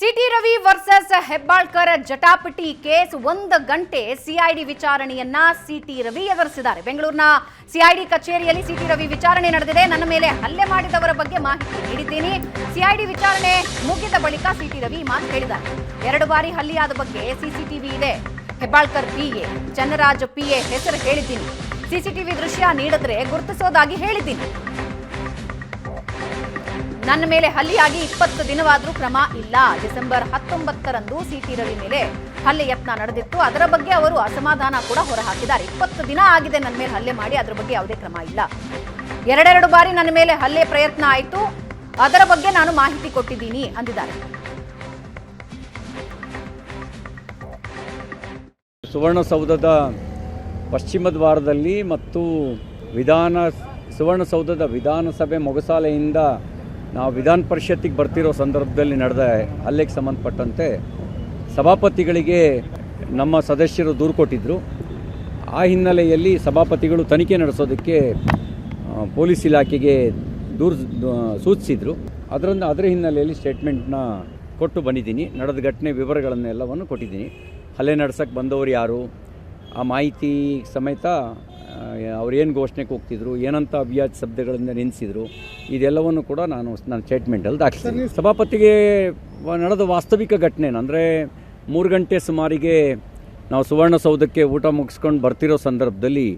City Ravi versus Hebbalkar ಜಟಾಪಟಿ case ಒಂದು ಗಂಟೆ ಸಿಐಡಿ ವಿಚಾರಣೆಯನ್ನ ಸಿಟಿ ರವಿ ಎದುರಿಸಿದ್ದಾರೆ. ಬೆಂಗಳೂರಿನ ಸಿಐಡಿ ಕಚೇರಿಯಲ್ಲಿ ಸಿಟಿ ರವಿ ವಿಚಾರಣೆ ನಡೆದಿದೆ. ನನ್ನ ಮೇಲೆ ಹಲ್ಲೆ ಮಾಡಿದವರ ಬಗ್ಗೆ ಮಾಹಿತಿ ನೀಡಿದ್ದೀನಿ. ಸಿಐಡಿ ವಿಚಾರಣೆ ಮುಗಿದ ಬಳಿಕ ಸಿಟಿ ರವಿ ಮಾತು ಹೇಳಿದ್ದಾರೆ. ಎರಡು ಬಾರಿ ಹಲ್ಲೆಯಾದ ಬಗ್ಗೆ ಸಿಸಿಟಿವಿ ಇದೆ. ಹೆಬ್ಬಾಳ್ಕರ್ ಪಿಎ, ಚನ್ನರಾಜ್ ಪಿಎ ಹೆಸರು ಹೇಳಿದ್ದೀನಿ. ಸಿಸಿಟಿವಿ ದೃಶ್ಯ ನೀಡಿದ್ರೆ ಗುರುತಿಸೋದಾಗಿ ಹೇಳಿದ್ದೀನಿ. ನನ್ನ ಮೇಲೆ ಹಲ್ಲೆಯಾಗಿ ಇಪ್ಪತ್ತು ದಿನವಾದರೂ ಕ್ರಮ ಇಲ್ಲ. ಡಿಸೆಂಬರ್ ಹತ್ತೊಂಬತ್ತರಂದು ಸಿಟಿ ರವಿ ಮೇಲೆ ಹಲ್ಲೆ ಯತ್ನ ನಡೆದಿತ್ತು. ಅದರ ಬಗ್ಗೆ ಅವರು ಅಸಮಾಧಾನ ಕೂಡ ಹೊರಹಾಕಿದ್ದಾರೆ. ಇಪ್ಪತ್ತು ದಿನ ಆಗಿದೆ ನನ್ನ ಮೇಲೆ ಹಲ್ಲೆ ಮಾಡಿ, ಅದರ ಬಗ್ಗೆ ಯಾವುದೇ ಕ್ರಮ ಇಲ್ಲ. ಎರಡೆರಡು ಬಾರಿ ನನ್ನ ಮೇಲೆ ಹಲ್ಲೆ ಪ್ರಯತ್ನ ಆಯಿತು. ಅದರ ಬಗ್ಗೆ ನಾನು ಮಾಹಿತಿ ಕೊಟ್ಟಿದ್ದೀನಿ ಅಂದಿದ್ದಾರೆ. ಸುವರ್ಣಸೌಧದ ಪಶ್ಚಿಮ ದ್ವಾರದಲ್ಲಿ ಮತ್ತು ವಿಧಾನ ಸುವರ್ಣಸೌಧದ ವಿಧಾನಸಭೆ ಮೊಗಸಾಲೆಯಿಂದ ನಾವು ವಿಧಾನ ಪರಿಷತ್ತಿಗೆ ಬರ್ತಿರೋ ಸಂದರ್ಭದಲ್ಲಿ ನಡೆದ ಹಲ್ಲೆಗೆ ಸಂಬಂಧಪಟ್ಟಂತೆ ಸಭಾಪತಿಗಳಿಗೆ ನಮ್ಮ ಸದಸ್ಯರು ದೂರು ಕೊಟ್ಟಿದ್ದರು ಆ ಹಿನ್ನೆಲೆಯಲ್ಲಿ ಸಭಾಪತಿಗಳು ತನಿಖೆ ನಡೆಸೋದಕ್ಕೆ ಪೊಲೀಸ್ ಇಲಾಖೆಗೆ ದೂರು ಸೂಚಿಸಿದರು. ಅದರಿಂದ ಅದರ ಹಿನ್ನೆಲೆಯಲ್ಲಿ ಸ್ಟೇಟ್ಮೆಂಟ್ನ ಕೊಟ್ಟು ಬಂದಿದ್ದೀನಿ. ನಡೆದ ಘಟನೆ ವಿವರಗಳನ್ನೆಲ್ಲವನ್ನು ಕೊಟ್ಟಿದ್ದೀನಿ. ಹಲ್ಲೆ ನಡೆಸೋಕ್ಕೆ ಬಂದವರು ಯಾರು? ಆ ಮಾಹಿತಿ ಸಮೇತ ಅವ್ರು ಏನು ಘೋಷಣೆಗೆ ಹೋಗ್ತಿದ್ರು ಏನಂತ ಅವ್ಯಾಜ ಶಬ್ದಗಳಿಂದ ನೆನೆಸಿದ್ರು ಇದೆಲ್ಲವನ್ನು ಕೂಡ ನಾನು ನನ್ನ ಸ್ಟೇಟ್ಮೆಂಟಲ್ಲಿ ದಾಖಲಿಸ್ತೀನಿ ಸಭಾಪತಿಗೆ ನಡೆದ ವಾಸ್ತವಿಕ ಘಟನೆ ಅಂದರೆ ಮೂರು ಗಂಟೆ ಸುಮಾರಿಗೆ ನಾವು ಸುವರ್ಣಸೌಧಕ್ಕೆ ಊಟ ಮುಗಿಸ್ಕೊಂಡು ಬರ್ತಿರೋ ಸಂದರ್ಭದಲ್ಲಿ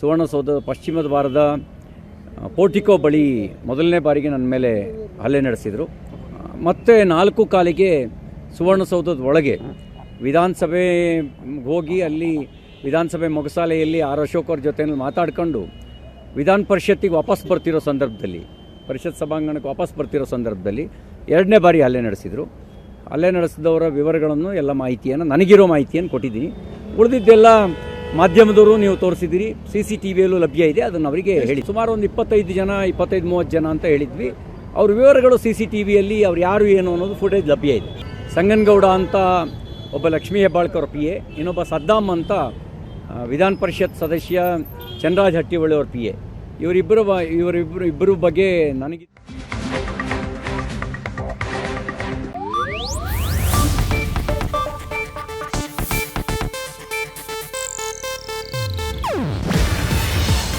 ಸುವರ್ಣಸೌಧದ ಪಶ್ಚಿಮ ದ್ವಾರದ ಪೋಟಿಕೋ ಪೋರ್ಟಿಕೋ ಬಳಿ ಮೊದಲನೇ ಬಾರಿಗೆ ನನ್ನ ಮೇಲೆ ಹಲ್ಲೆ ನಡೆಸಿದರು. ಮತ್ತು ನಾಲ್ಕು ಕಾಲಿಗೆ ಸುವರ್ಣಸೌಧದ ಒಳಗೆ ವಿಧಾನಸಭೆ ಹೋಗಿ ಅಲ್ಲಿ ವಿಧಾನಸಭೆ ಮೊಗಸಾಲೆಯಲ್ಲಿ ಆರ್ ಅಶೋಕ್ ಅವ್ರ ಜೊತೆಯಲ್ಲಿ ಮಾತಾಡ್ಕೊಂಡು ವಿಧಾನ ಪರಿಷತ್ತಿಗೆ ವಾಪಸ್ ಬರ್ತಿರೋ ಸಂದರ್ಭದಲ್ಲಿ, ಪರಿಷತ್ ಸಭಾಂಗಣಕ್ಕೆ ವಾಪಸ್ ಬರ್ತಿರೋ ಸಂದರ್ಭದಲ್ಲಿ ಎರಡನೇ ಬಾರಿ ಹಲ್ಲೆ ನಡೆಸಿದರು. ಹಲ್ಲೆ ನಡೆಸಿದವರ ವಿವರಗಳನ್ನು ಎಲ್ಲ ಮಾಹಿತಿಯನ್ನು, ನನಗಿರೋ ಮಾಹಿತಿಯನ್ನು ಕೊಟ್ಟಿದ್ದೀನಿ. ಉಳಿದಿದ್ದೆಲ್ಲ ಮಾಧ್ಯಮದವರು ನೀವು ತೋರಿಸಿದ್ದೀರಿ ಸಿ ಸಿ ಟಿ ವಿಯಲ್ಲೂ ಲಭ್ಯ ಇದೆ, ಅದನ್ನು ಅವರಿಗೆ ಹೇಳಿ. ಸುಮಾರು ಒಂದು ಇಪ್ಪತ್ತೈದು ಜನ, ಇಪ್ಪತ್ತೈದು, ಮೂವತ್ತು ಜನ ಅಂತ ಹೇಳಿದ್ವಿ. ಅವ್ರ ವಿವರಗಳು ಸಿ ಸಿ ಟಿ ವಿಯಲ್ಲಿ ಅವ್ರು ಯಾರು ಏನು ಅನ್ನೋದು ಫುಟೇಜ್ ಲಭ್ಯ ಇದೆ. ಸಂಗನ್ಗೌಡ ಅಂತ ಒಬ್ಬ ಲಕ್ಷ್ಮೀ ಹೆಬ್ಬಾಳ್ಕರ್ ಪಿ ಎ ಇನ್ನೊಬ್ಬ ಸದ್ದಾಮ್ ಅಂತ ವಿಧಾನ ಪರಿಷತ್ ಸದಸ್ಯ ಚಂದ್ರರಾಜ್ ಹಟ್ಟಿಹೊಳಿ ಅವ್ರ ಪಿ ಎ. ಇವರಿಬ್ಬರು ಇವರಿಬ್ಬರು ಇಬ್ಬರು ಬಗ್ಗೆ ನನಗೆ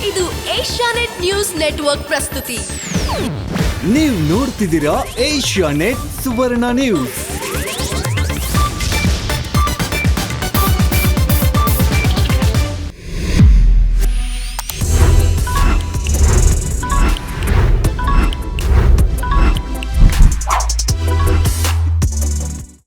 ಇದು ಏಷ್ಯಾನೆಟ್ ನ್ಯೂಸ್ ನೆಟ್ವರ್ಕ್ ಪ್ರಸ್ತುತಿ. ನೀವು ನೋಡ್ತಿದ್ದೀರಾ ಏಷ್ಯಾ ನೆಟ್ ಸುವರ್ಣ ನ್ಯೂಸ್.